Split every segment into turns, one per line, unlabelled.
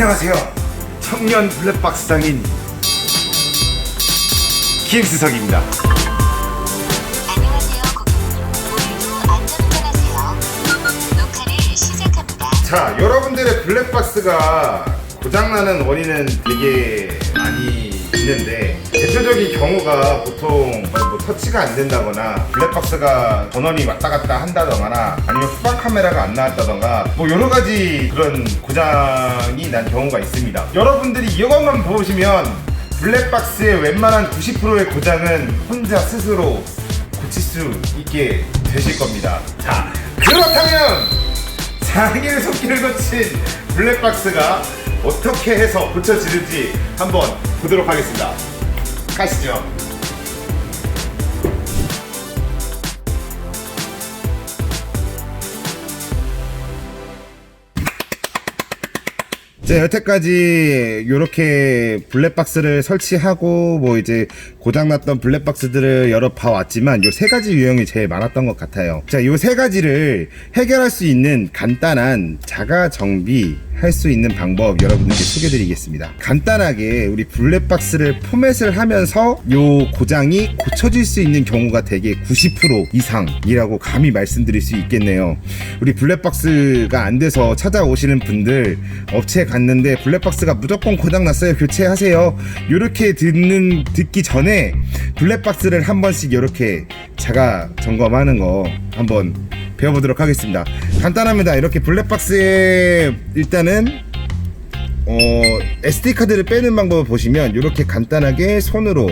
안녕하세요. 청년 블랙박스 장인 김수석입니다.
안녕하세요, 고객님. 오늘도 안전운전하세요. 녹화를 시작합니다.
자, 여러분들의 블랙박스가 고장나는 원인은 되게 많이 있는데 대표적인 경우가 보통 뭐 터치가 안 된다거나 블랙박스가 전원이 왔다 갔다 한다거나 아니면 후방 카메라가 안 나왔다던가 뭐 여러 가지 그런 고장이 난 경우가 있습니다. 여러분들이 이것만 보시면 블랙박스의 웬만한 90%의 고장은 혼자 스스로 고칠 수 있게 되실 겁니다. 자, 그렇다면 장애의 손길을 거친 블랙박스가 어떻게 해서 고쳐지는지 한번 보도록 하겠습니다. 가시죠. 자, 여태까지 이렇게 블랙박스를 설치하고 뭐 이제 고장났던 블랙박스들을 여러 봐왔지만 요 세 가지 유형이 제일 많았던 것 같아요. 자, 요 세 가지를 해결할 수 있는 간단한 자가 정비 할 수 있는 방법 여러분들께 소개드리겠습니다. 간단하게 우리 블랙박스를 포맷을 하면서 요 고장이 고쳐질 수 있는 경우가 되게 90% 이상이라고 감히 말씀드릴 수 있겠네요. 우리 블랙박스가 안 돼서 찾아오시는 분들 업체에 갔는데 블랙박스가 무조건 고장 났어요. 교체하세요. 요렇게 듣는 듣기 전에 블랙박스를 한 번씩 요렇게 자가 점검하는 거 한번 배워보도록 하겠습니다. 간단합니다. 이렇게 블랙박스에 일단은 어, SD 카드를 빼는 방법을 보시면 이렇게 간단하게 손으로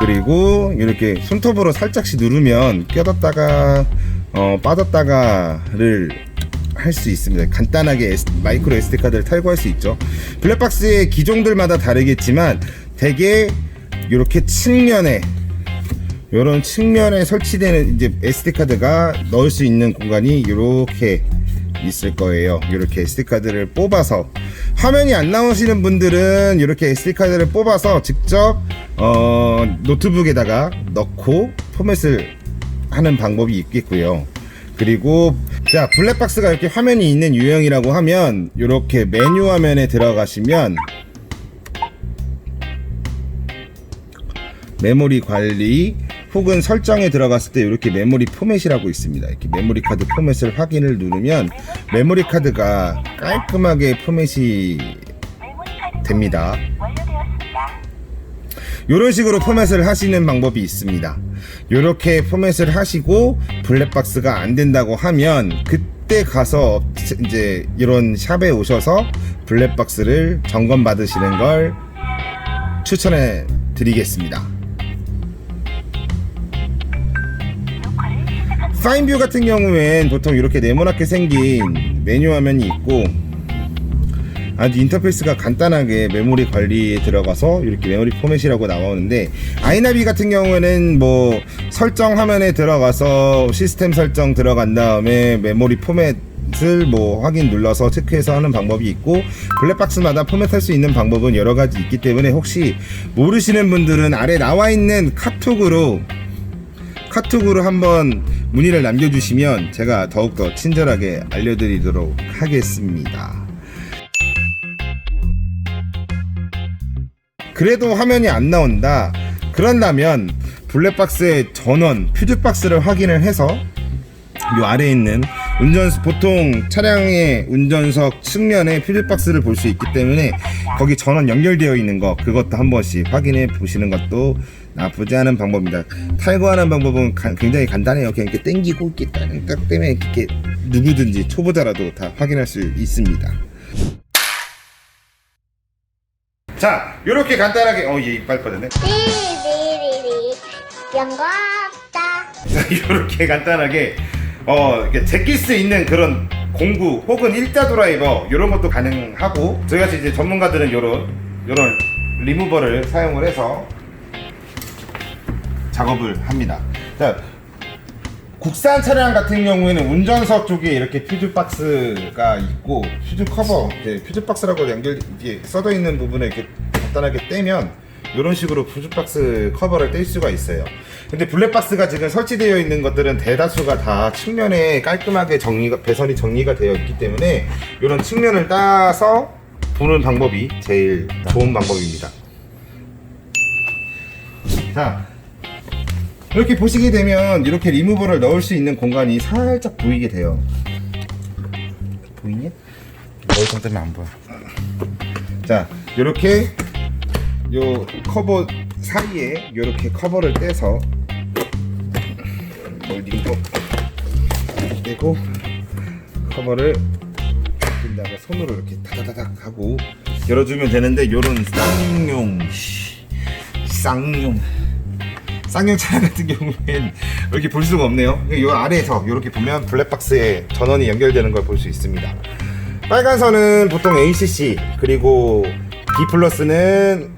그리고 이렇게 손톱으로 살짝씩 누르면 껴뒀다가 어, 빠졌다가를 할 수 있습니다. 간단하게 마이크로 SD 카드를 탈거할 수 있죠. 블랙박스의 기종들마다 다르겠지만 대개 이렇게 측면에 이런 측면에 설치되는 이제 SD 카드가 넣을 수 있는 공간이 이렇게 있을 거예요. 이렇게 SD 카드를 뽑아서 화면이 안 나오시는 분들은 이렇게 SD 카드를 뽑아서 직접 어, 노트북에다가 넣고 포맷을 하는 방법이 있겠고요. 그리고 자 블랙박스가 이렇게 화면이 있는 유형이라고 하면 이렇게 메뉴 화면에 들어가시면 메모리 관리 혹은 설정에 들어갔을 때 이렇게 메모리 포맷이라고 있습니다. 이렇게 메모리 카드 포맷을 확인을 누르면 메모리 카드가 깔끔하게 포맷이 됩니다. 이런 식으로 포맷을 하시는 방법이 있습니다. 이렇게 포맷을 하시고 블랙박스가 안 된다고 하면 그때 가서 이제 이런 샵에 오셔서 블랙박스를 점검 받으시는 걸 추천해 드리겠습니다. 파인뷰 같은 경우엔 보통 이렇게 네모나게 생긴 메뉴 화면이 있고 아주 인터페이스가 간단하게 메모리 관리에 들어가서 이렇게 메모리 포맷이라고 나오는데 아이나비 같은 경우에는 뭐 설정 화면에 들어가서 시스템 설정 들어간 다음에 메모리 포맷을 뭐 확인 눌러서 체크해서 하는 방법이 있고 블랙박스마다 포맷할 수 있는 방법은 여러 가지 있기 때문에 혹시 모르시는 분들은 아래 나와 있는 카톡으로 카톡으로 한번 문의를 남겨주시면 제가 더욱더 친절하게 알려드리도록 하겠습니다. 그래도 화면이 안 나온다. 그런다면 블랙박스의 전원 퓨즈박스를 확인을 해서 요 아래에 있는 운전 보통 차량의 운전석 측면에 퓨즈박스를 볼 수 있기 때문에 거기 전원 연결되어 있는 거 그것도 한 번씩 확인해 보시는 것도 나쁘지 않은 방법입니다. 탈거하는 방법은 가- 굉장히 간단해요. 그냥 이렇게 당기고 이렇게 딱딱 때문에 이렇게 누구든지 초보자라도 다 확인할 수 있습니다. 자, 이렇게 간단하게 어, 얘 이빨 빠졌네.
삐리리리 영광다
이렇게 간단하게 어 이렇게 제낄 수 있는 그런 공구 혹은 일자 드라이버 이런 것도 가능하고 저희 같이 이제 전문가들은 이런 이런 리무버를 사용을 해서 작업을 합니다. 자 국산 차량 같은 경우에는 운전석 쪽에 이렇게 퓨즈 박스가 있고 퓨즈 커버 이제 퓨즈 박스라고 연결 이게 써져 있는 부분에 이렇게 간단하게 떼면 이런 식으로 푸즈박스 커버를 뗄 수가 있어요. 근데 블랙박스가 지금 설치되어 있는 것들은 대다수가 다 측면에 깔끔하게 정리가 배선이 정리가 되어 있기 때문에 이런 측면을 따서 보는 방법이 제일 좋은 방법입니다. 자, 이렇게 보시게 되면 이렇게 리무버를 넣을 수 있는 공간이 살짝 보이게 돼요. 보이니? 머리통 때문에 안 보여. 자, 이렇게 요 커버 사이에 이렇게 커버를 떼서 몰딩도 떼고 커버를 낀 다음에 손으로 이렇게 다다다닥 하고 열어주면 되는데 요런 쌍용 씨, 쌍용 쌍용 차량 같은 경우엔 이렇게 볼 수가 없네요. 이 아래에서 이렇게 보면 블랙박스에 전원이 연결되는 걸 볼 수 있습니다. 빨간 선은 보통 ACC 그리고 B 플러스는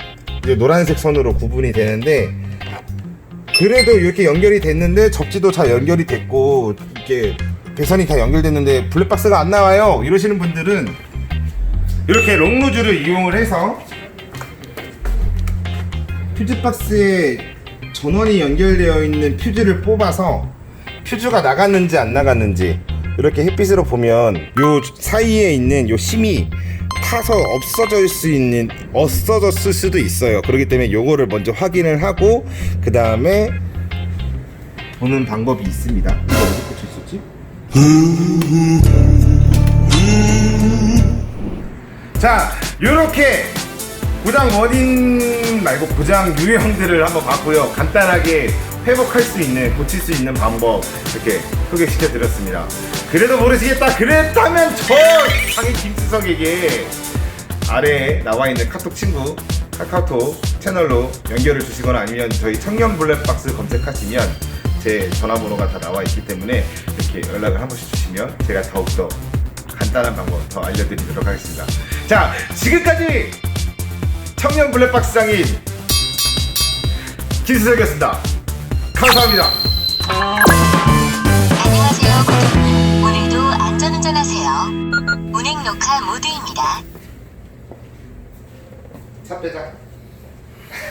노란색 선으로 구분이 되는데 그래도 이렇게 연결이 됐는데 접지도 잘 연결이 됐고 이렇게 배선이 다 연결됐는데 블랙박스가 안 나와요 이러시는 분들은 이렇게 롱루즈를 이용을 해서 퓨즈박스에 전원이 연결되어 있는 퓨즈를 뽑아서 퓨즈가 나갔는지 안 나갔는지 이렇게 햇빛으로 보면 요 사이에 있는 요 심이 타서 없어질 수 있는 없어졌을 수도 있어요. 그렇기 때문에 요거를 먼저 확인을 하고 그 다음에 보는 방법이 있습니다. 이거 어디 꽂혀 있었지? 자, 요렇게 고장 원인 말고 고장 유형들을 한번 봤고요. 간단하게 회복할 수 있는, 고칠 수 있는 방법 이렇게 소개시켜 드렸습니다. 그래도 모르시겠다. 그랬다면 저 상희 김수석에게 아래에 나와 있는 카톡 친구 카카오톡 채널로 연결을 주시거나 아니면 저희 청년 블랙박스 검색하시면 제 전화번호가 다 나와 있기 때문에 이렇게 연락을 한 번씩 주시면 제가 더욱더 간단한 방법 더 알려드리도록 하겠습니다. 자, 지금까지 청년 블랙박스 장인 김수석이었습니다. 감사합니다.
안녕하세요, 고객님. 오늘도 안전운전하세요. 운행 녹화 모드입니다.
차 빼자.